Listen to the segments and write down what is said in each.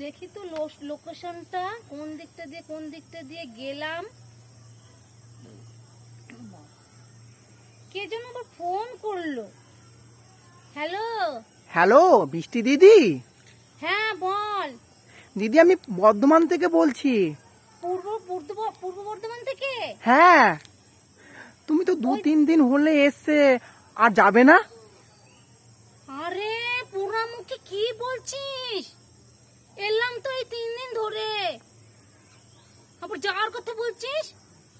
দেখি তো লোকেশনটা কোন দিকটা দিয়ে কোন দিকটা দিয়ে গেলাম। কে যেন আবার ফোন করল। হ্যালো হ্যালো বৃষ্টি দিদি? হ্যাঁ বল। দিদি আমি বর্ধমান থেকে বলছি। পূর্ব পূর্ব পূর্ব বর্ধমান থেকে? হ্যাঁ। তুমি তো দু তিন দিন হলে এসছে আর যাবে না? আরে পুরামুখী কি বলছিস? এলাম তো এই তিন দিন ধরে। আবার যাওয়ার কথা বলছিস?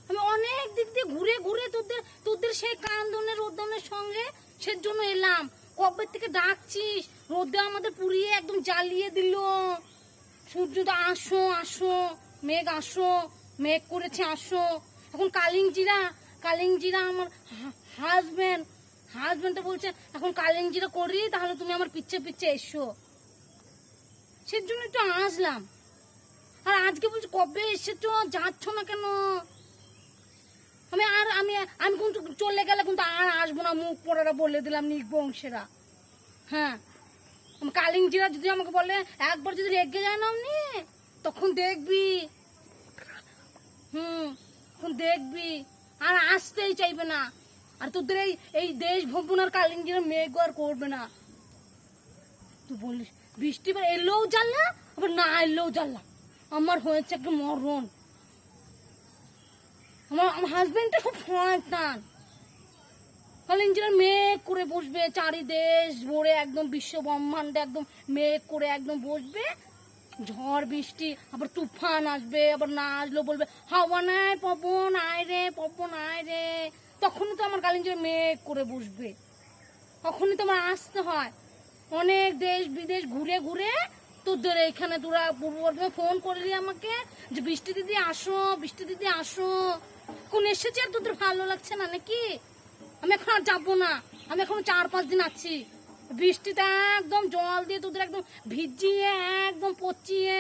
আমি অনেক দিক দিয়ে ঘুরে ঘুরে তোদের তোদের সেই কান্দনের রোদনের সঙ্গে সের জন্য এলাম। কবে থেকে ডাকছিস? রোদে আমাদের পুড়িয়ে একদম জ্বালিয়ে দিল। সূর্য তো আসো আসো, মেঘ আসো, মেঘ করেছে আসো। এখন কালিংজিরা কালিংজিরা আমার হাজবেন্ড হাজবেন্ডটা বলছে, এখন কালিংজিরা করি, তাহলে তুমি আমার পিচ্ছে পিচ্ছে এসো। সেই জন্য একটু আসলাম। আর আজকে বলছি, কবে এসেছ? যাচ্ছ না কেন? আমি আর, আমি আমি কিন্তু চলে গেলে কিন্তু আর আসব না। মুখ পড়ারা বলে দিলাম নিক বংশেরা হ্যাঁ। আমি কালিংজিরা যদি আমাকে বলে, একবার যদি রেগে যায় না অমনি, তখন দেখবি। হুম, তখন দেখবি। আর আসতেই চাইবে না। আর তোদের এই এই দেশ ভ্রমণ আর কালিংজিরা মেঘ আর করবে না। তুই বলিস বৃষ্টি এবার এলেও জ্বালা, আবার না এলেও জ্বালা। আমার হয়েছে একটা মরণ। আমার আমার হাজবেন্ডটা খুব শয়তান। কালিঞ্জিরা মেঘ করে বসবে, চারিদেশ ভরে একদম বিশ্ব ব্রহ্মাণ্ডে একদম মেঘ করে একদম বসবে। ঝড়, বৃষ্টি, আবার তুফান আসবে, আবার না আসলেও বলবে, হাওয়া নাই পবন, আয় রে, পবন, আয় রে। তখনই তো আমার কালিঞ্জিরা মেঘ করে বসবে। তখনই তো আমার আসতে হয়। অনেক দেশ বিদেশ ঘুরে ঘুরে তোদের এখানে তোরা পূর্ব বর্ধমানে ফোন করলি আমাকে যে বৃষ্টি দিদি আসো, বৃষ্টি দিদি আসো। কোন এসেছি আর তোদের ভালো লাগছে না নাকি? আমি এখন আর যাব না। আমি এখন চার পাঁচ দিন আছি। বৃষ্টিতে একদম জল দিয়ে তোদের একদম ভিজিয়ে, একদম পচিয়ে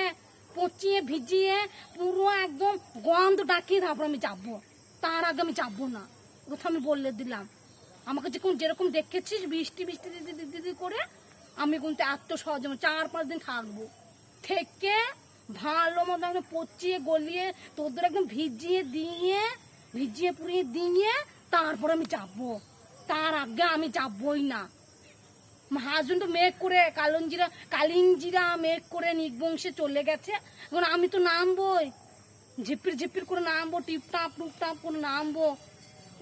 পচিয়ে, ভিজিয়ে পুরো একদম গন্ধ ডাকিয়ে তারপর আমি যাব। তার আগে আমি যাব না। কথা আমি বলে দিলাম। আমাকে যখন যেরকম দেখেছিস বৃষ্টি বৃষ্টি দিদি দিদি করে আমি কিন্তু এত সহজ চার পাঁচ দিন থাকব। থেকে ভালো মতো একদম পচিয়ে, গলিয়ে, তোদের একদম ভিজিয়ে দিয়ে, ভিজিয়ে পুড়িয়ে দিয়ে তারপর আমি যাব। তার আগে আমি যাবই না। হাজবেন্ড তো মেঘ করে, কালঞ্জিরা কালিঞ্জিরা মেঘ করে নিকবংশে চলে গেছে। এখন আমি তো নামবই। ঝিপির ঝিপির করে নামবো, টিপটাপ, টুপটাপ করে নামবো।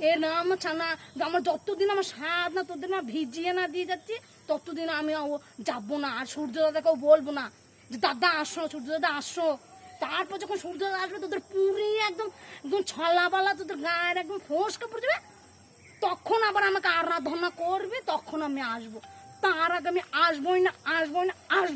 এ নাম ছানা, আমার যতদিন আমার স্বাদ না তোদের না ভিজিয়ে না দিয়ে যাচ্ছি, ততদিন আমি যাব না, আর সূর্য দাদাকেও বলব না যে, দাদা, আসো সূর্য দাদা আসো। তারপর যখন সূর্য দাদা আসবে, তোদের পুরি একদম একদম ছলাবালা, তোদের গায়ের একদম ফোসকা পড়ে যাবে, তখন আবার আমাকে আরাধনা করবে, তখন আমি আসব। তার আগে আমি আসবোই না আসবোই না আসব